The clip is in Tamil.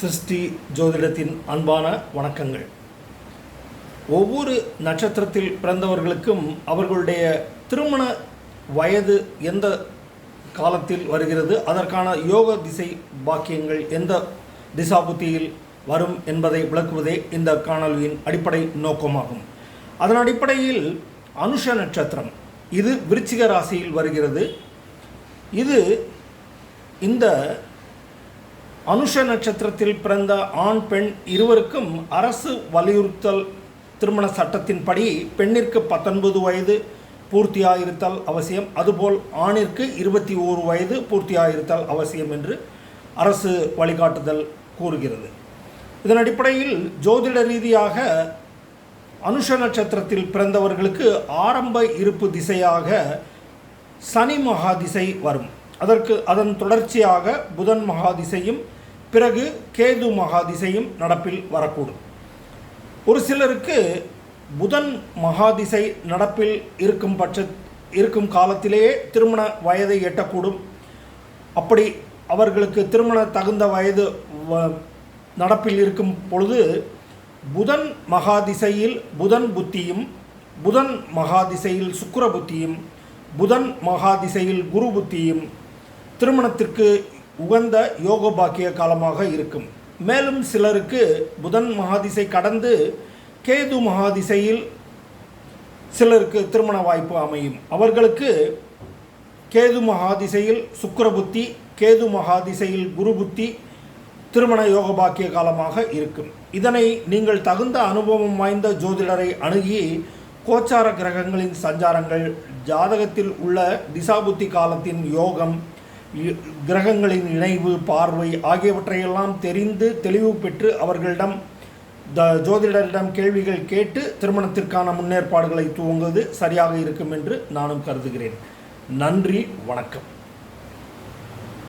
சிருஷ்டி ஜோதிடத்தின் அன்பான வணக்கங்கள். ஒவ்வொரு நட்சத்திரத்தில் பிறந்தவர்களுக்கும் அவர்களுடைய திருமண வயது எந்த காலத்தில் வருகிறது அதற்கான யோக திசை பாக்கியங்கள் எந்த திசாபுத்தியில் வரும் என்பதை விளக்குவதே இந்த காணொலியின் அடிப்படை நோக்கமாகும். அதன் அடிப்படையில் அனுஷ நட்சத்திரம் இது விருச்சிக ராசியில் வருகிறது. இது இந்த அனுஷ நட்சத்திரத்தில் பிறந்த ஆண் பெண் இருவருக்கும் அரசு வலியுறுத்தல் திருமண சட்டத்தின்படி பெண்ணிற்கு பத்தொன்பது வயது பூர்த்தியாயிருத்தல் அவசியம் அதுபோல் ஆணிற்கு இருபத்தி ஓரு வயது பூர்த்தியாயிருத்தல் அவசியம் என்று அரசு வழிகாட்டுதல் கூறுகிறது. இதன் அடிப்படையில் ஜோதிட ரீதியாக அனுஷ நட்சத்திரத்தில் பிறந்தவர்களுக்கு ஆரம்ப இருப்பு திசையாக சனி மகாதிசை வரும். அதற்கு அதன் தொடர்ச்சியாக புதன் மகாதிசையும் பிறகு கேது மகாதிசையும் நடப்பில் வரக்கூடும். ஒரு சிலருக்கு புதன் மகாதிசை நடப்பில் இருக்கும் பட்ச இருக்கும் காலத்திலேயே திருமண வயதை எட்டக்கூடும். அப்படி அவர்களுக்கு திருமண தகுந்த வயது வ- நடப்பில் இருக்கும் பொழுது புதன் மகாதிசையில் புதன் புத்தியும் புதன் மகாதிசையில் சுக்கர புத்தியும் புதன் மகாதிசையில் குரு புத்தியும் திருமணத்திற்கு உகந்த யோகபாக்கிய காலமாக இருக்கும். மேலும் சிலருக்கு புதன் மகாதிசை கடந்து கேது மகாதிசையில் சிலருக்கு திருமண வாய்ப்பு அமையும். அவர்களுக்கு கேது மகாதிசையில் சுக்கிர புத்தி கேது மகாதிசையில் குரு புத்தி திருமண யோக பாக்கிய காலமாக இருக்கும். இதனை நீங்கள் தகுந்த அனுபவம் வாய்ந்த ஜோதிடரை அணுகி கோச்சார கிரகங்களின் சஞ்சாரங்கள் ஜாதகத்தில் உள்ள திசாபுத்தி காலத்தின் யோகம் கிரகங்களின் இணைவு பார்வை ஆகியவற்றையெல்லாம் தெரிந்து தெளிவு பெற்று அவர்களிடம் த ஜோதிடரிடம் கேள்விகள் கேட்டு திருமணத்திற்கான முன்னேற்பாடுகளை துவங்குவது சரியாக இருக்கும் என்று நானும் கருதுகிறேன். நன்றி வணக்கம்.